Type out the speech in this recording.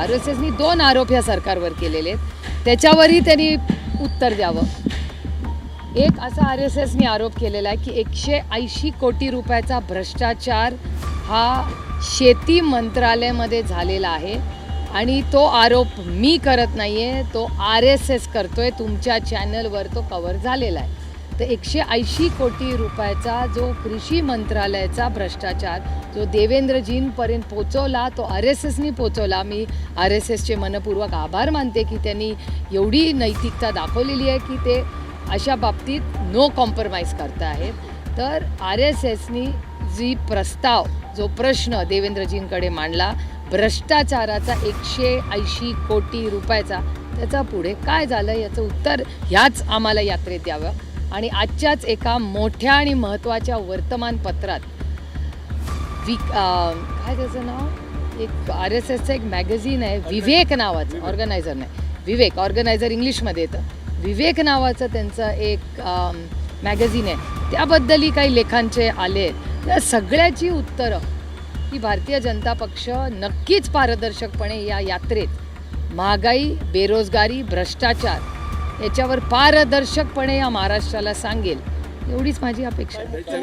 R S एसनी दोन आरोप ह्या सरकारवर केलेले आहेत. त्याच्यावरही त्यांनी उत्तर द्यावं. एक असा आर एस एसनी आरोप केलेला आहे की एकशे ऐंशी कोटी रुपयाचा भ्रष्टाचार हा शेती मंत्रालयामध्ये झालेला आहे आणि तो आरोप मी करत नाही आहे तो आर एस एस करतोय तुमच्या चॅनलवर तो कवर झालेला आहे. तर एकशे ऐंशी कोटी रुपयाचा जो कृषी मंत्रालयाचा भ्रष्टाचार जो देवेंद्रजींपर्यंत पोचवला तो आर एस एसनी पोचवला. मी आर एस एसचे मनपूर्वक आभार मानते की त्यांनी एवढी नैतिकता दाखवलेली आहे की ते अशा बाबतीत नो कॉम्प्रोमाइज करत आहेत. तर आर एस एसनी जी प्रस्ताव जो प्रश्न देवेंद्रजींकडे मांडला भ्रष्टाचाराचा एकशे ऐंशी कोटी रुपयाचा त्याचा पुढे काय झालं याचं उत्तर ह्याच आम्हाला यात्रेत द्यावं. आणि आजच्याच एका मोठ्या आणि महत्त्वाच्या वर्तमानपत्रात अं, काय त्याचं नाव? एक आर एस एसचं एक मॅगझिन आहे विवेक नावाचं ऑर्गनायझर नाही विवेक ऑर्गनायझर इंग्लिशमध्ये येतं. विवेक नावाचं त्यांचं एक मॅगझिन आहे. त्याबद्दलही काही लेखांचे आले त्या सगळ्याची उत्तरं ही भारतीय जनता पक्ष नक्कीच पारदर्शकपणे या यात्रेत महागाई बेरोजगारी भ्रष्टाचार याच्यावर पारदर्शकपणे या महाराष्ट्राला सांगेल. एवढीच माझी अपेक्षा आहे.